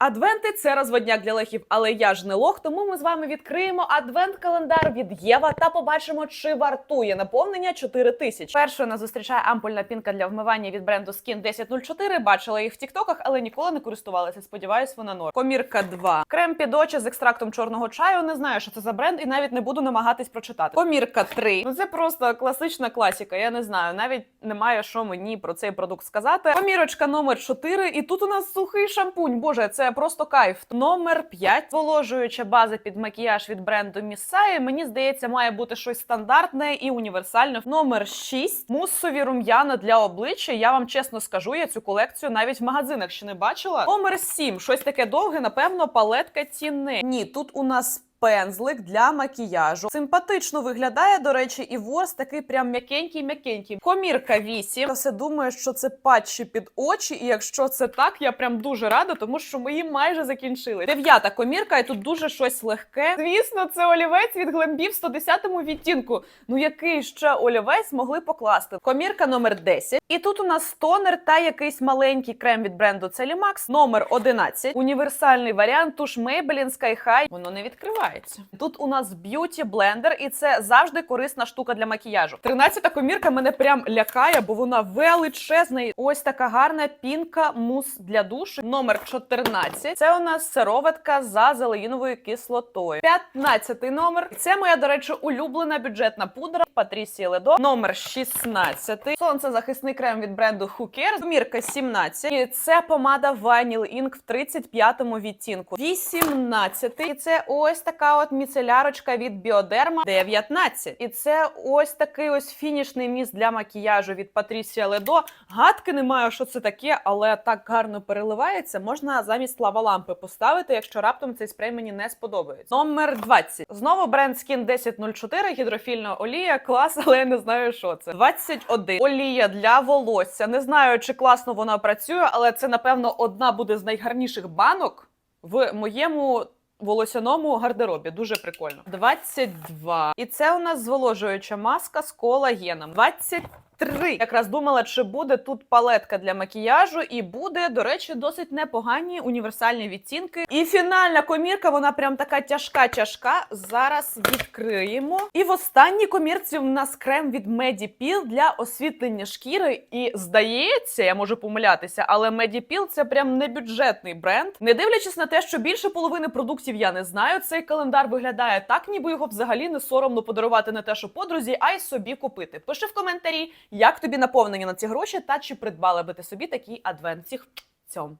Адвенти це розводняк для лохів, але я ж не лох, тому ми з вами відкриємо адвент-календар від Єва та побачимо, чи вартує наповнення 4 тисяч. Першою нас зустрічає ампульна пінка для вмивання від бренду Skin 1004. Бачила їх в тіктоках, але ніколи не користувалася. Сподіваюсь, вона норм. Комірка 2. Крем під очі з екстрактом чорного чаю. Не знаю, що це за бренд, і навіть не буду намагатись прочитати. Комірка 3. Ну це просто класична класіка. Я не знаю, навіть немає що мені про цей продукт сказати. Комірочка номер 4. І тут у нас сухий шампунь. Боже, це просто кайф. Номер 5. Зволожуюча база під макіяж від бренду Місаї. Мені здається, має бути щось стандартне і універсальне. Номер 6. Муссові рум'яна для обличчя. Я вам чесно скажу, я цю колекцію навіть в магазинах ще не бачила. Номер 7. Щось таке довге, напевно, палетка ціни. Ні, тут у нас. Пензлик для макіяжу симпатично виглядає. До речі, і ворс такий прям м'якенький, м'якенький. Комірка 8. Я все думаю, що це патчі під очі. І якщо це так, я прям дуже рада, тому що мої майже закінчили. Дев'ята комірка, і тут дуже щось легке. Звісно, це олівець від глембів в 110-му відтінку. Ну який ще олівець могли покласти? Комірка номер 10. І тут у нас тонер та якийсь маленький крем від бренду Celimax, номер 11. Універсальний варіант туш Maybelline Sky High. Воно не відкривається. Тут у нас б'юті блендер, і це завжди корисна штука для макіяжу. Тринадцята комірка мене прям лякає, бо вона величезна. Ось така гарна пінка мус для душу. Номер 14. Це у нас сироватка за зеленовою кислотою. 15 номер. Це моя, до речі, улюблена бюджетна пудра Патрісії Ледо. Номер 16. Сонцезахисний крем від бренду Cares. Комірка 17. І це помада Vinyl Ink в 35-му відтінку. 18. І це ось така от міцелярочка від Біодерма 19. І це ось такий ось фінішний міст для макіяжу від Патрісія Ледо. Гадки не маю, що це таке, але так гарно переливається. Можна замість лавалампи поставити, якщо раптом цей спрей мені не сподобається. Номер 20. Знову бренд Skin 1004, гідрофільна олія. Клас, але я не знаю, що це. 21. Олія для волосся. Не знаю, чи класно вона працює, але це, напевно, одна буде з найгарніших банок в моєму волосяному гардеробі. Дуже прикольно. 22. І це у нас зволожуюча маска з колагеном. 23. Якраз думала, чи буде тут палетка для макіяжу, і буде, до речі, досить непогані універсальні відтінки. І фінальна комірка, вона прям така тяжка-тяжка. Зараз відкриємо. І в останній комірці в нас крем від Medipil для освітлення шкіри. І здається, я можу помилятися, але Medipil це прям не бюджетний бренд. Не дивлячись на те, що більше половини продуктів я не знаю. Цей календар виглядає так, ніби його взагалі не соромно подарувати не те, що подрузі, а й собі купити. Пиши в коментарі, як тобі наповнення на ці гроші, та чи придбала би ти собі такий адвент. Всіх цьом.